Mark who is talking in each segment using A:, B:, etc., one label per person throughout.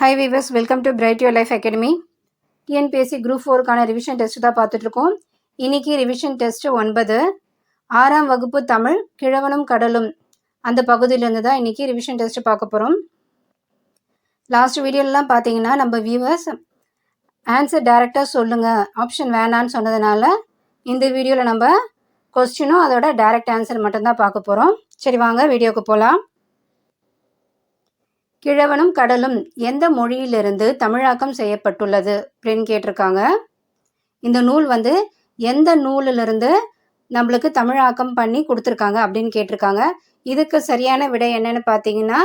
A: Hi viewers welcome to bright your life academy TNPSC group ஃபோருக்கான revision test தான் பார்த்துட்ருக்கோம் இன்னைக்கு revision test ஒன்பது. ஆறாம் வகுப்பு தமிழ் கிழவனும் கடலும். அந்த பகுதியிலேருந்து தான் இன்னைக்கு ரிவிஷன் டெஸ்ட் பார்க்க போகிறோம் லாஸ்ட் வீடியோலலாம் பார்த்தீங்கன்னா நம்ம வியூவர்ஸ் ஆன்சர் டேரெக்டாக சொல்லுங்கள் ஆப்ஷன் வேணான்னு சொன்னதுனால இந்த வீடியோவில் நம்ம கொஸ்டினும் அதோட டேரெக்ட் ஆன்சர் மட்டும்தான் பார்க்க போகிறோம் சரி வாங்க வீடியோவுக்கு போகலாம் கிழவனும் கடலும் எந்த மொழியிலிருந்து தமிழாக்கம் செய்யப்பட்டுள்ளது? அப்படின்னு கேட்டிருக்காங்க. இந்த நூல் வந்து எந்த நூலிலிருந்து நம்மளுக்கு தமிழாக்கம் பண்ணி கொடுத்துருக்காங்க அப்படின்னு கேட்டிருக்காங்க. இதுக்கு சரியான விடை என்னன்னு பார்த்தீங்கன்னா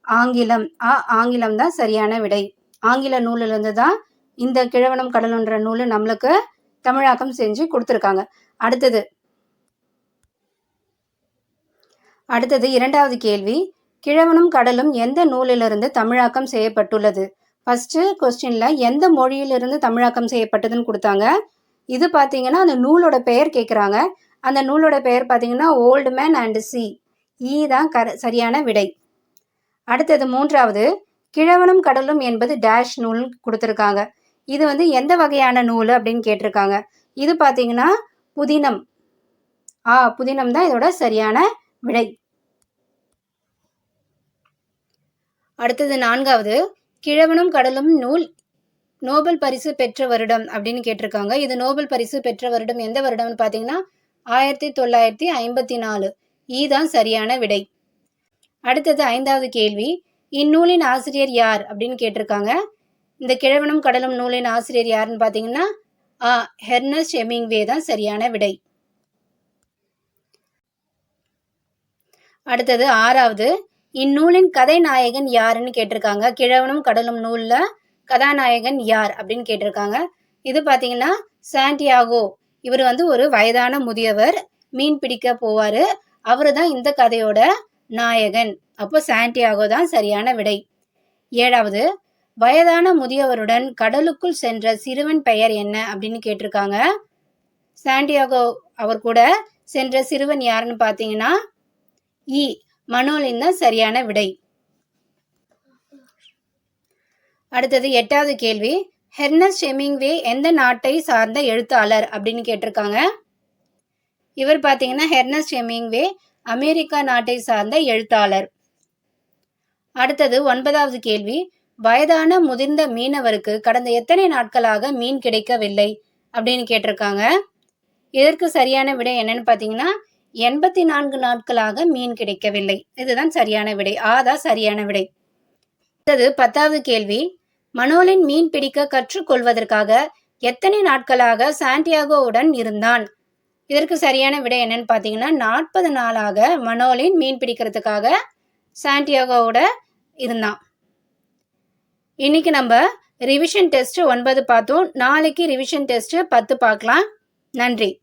A: ஆங்கிலம். ஆ ஆங்கிலம் தான் சரியான விடை. ஆங்கில நூலிலிருந்து தான் இந்த கிழவனும் கடலுன்ற நூல் நம்மளுக்கு தமிழாக்கம் செஞ்சு கொடுத்துருக்காங்க. அடுத்தது. அடுத்தது இரண்டாவது கேள்வி. கிழவனும் கடலும் எந்த நூலிலிருந்து தமிழாக்கம் செய்யப்பட்டுள்ளது? ஃபர்ஸ்ட் கொஸ்டின்ல எந்த மொழியிலிருந்து தமிழாக்கம் செய்யப்பட்டதுன்னு கொடுத்தாங்க. இது பார்த்தீங்கன்னா அந்த நூலோட பெயர் கேட்குறாங்க அந்த நூலோட பெயர் பார்த்தீங்கன்னா old man and C E e தான் கர சரியான விடை. அடுத்தது மூன்றாவது கிழவனும் கடலும் என்பது டேஷ் நூல் கொடுத்துருக்காங்க. இது வந்து எந்த வகையான நூல் அப்படின்னு கேட்டிருக்காங்க. இது பார்த்தீங்கன்னா புதினம். ஆ புதினம் தான் இதோட சரியான விடை. அடுத்தது நான்காவது கிழவனும் கடலும் நூல் நோபல் பரிசு பெற்ற வருடம் அப்படின்னு கேட்டிருக்காங்க. இது நோபல் பரிசு பெற்ற வருடம் எந்த வருடம்னு பார்த்தீங்கன்னா ஆயிரத்தி தொள்ளாயிரத்தி ஐம்பத்தி நாலு ஈதான் சரியான விடை. அடுத்தது ஐந்தாவது கேள்வி இந்நூலின் ஆசிரியர் யார் அப்படின்னு கேட்டிருக்காங்க. இந்த கிழவனும் கடலும் நூலின் ஆசிரியர் யாருன்னு பார்த்தீங்கன்னா ஆ ஹெர்னஸ் ஷெமிங்வே தான் சரியான விடை. அடுத்தது ஆறாவது இந்நூலின் கதை நாயகன் யாருன்னு கேட்டிருக்காங்க. கிழவனும் கடலும் நூலில் கதாநாயகன் யார் அப்படின்னு கேட்டிருக்காங்க. இது பார்த்தீங்கன்னா சாண்டியாகோ. இவர் வந்து ஒரு வயதான முதியவர் மீன் பிடிக்க போவார். அவர் தான் இந்த கதையோட நாயகன். அப்போ சாண்டியாகோ தான் சரியான விடை. ஏழாவது வயதான முதியவருடன் கடலுக்குள் சென்ற சிறுவன் பெயர் என்ன அப்படின்னு கேட்டிருக்காங்க. சாண்டியாகோ அவர் கூட சென்ற சிறுவன் யாருன்னு பார்த்தீங்கன்னா இ. மனோலின் தான் சரியான விடை. அடுத்தது எட்டாவது கேள்வி. ஹெர்னஸ் ஹெமிங்வே எந்த நாட்டை சார்ந்த எழுத்தாளர் அப்படின்னு கேட்டிருக்காங்க. இவர் பார்த்தீங்கன்னா ஹெர்னஸ் ஹெமிங்வே அமெரிக்கா நாட்டை சார்ந்த எழுத்தாளர். அடுத்தது ஒன்பதாவது கேள்வி. வயதான முதிர்ந்த மீனவருக்கு கடந்த எத்தனை நாட்களாக மீன் கிடைக்கவில்லை அப்படின்னு கேட்டிருக்காங்க. இதற்கு சரியான விடை என்னன்னு பார்த்தீங்கன்னா எண்பத்தி நான்கு நாட்களாக மீன் கிடைக்கவில்லை. இதுதான் சரியான விடை. ஆதா சரியான விடை. அடுத்தது பத்தாவது கேள்வி. மனோலின் மீன் பிடிக்க கற்றுக்கொள்வதற்காக எத்தனை நாட்களாக சாண்டியாகோவுடன் இருந்தான்? இதற்கு சரியான விடை என்னன்னு பார்த்தீங்கன்னா நாற்பது நாளாக மனோலின் மீன் பிடிக்கிறதுக்காக சாண்டியாகோவோட இருந்தான். இன்னைக்கு நம்ம ரிவிஷன் டெஸ்ட் ஒன்பது பார்த்தோம். நாளைக்கு ரிவிஷன் டெஸ்ட் பத்து பார்க்கலாம். நன்றி.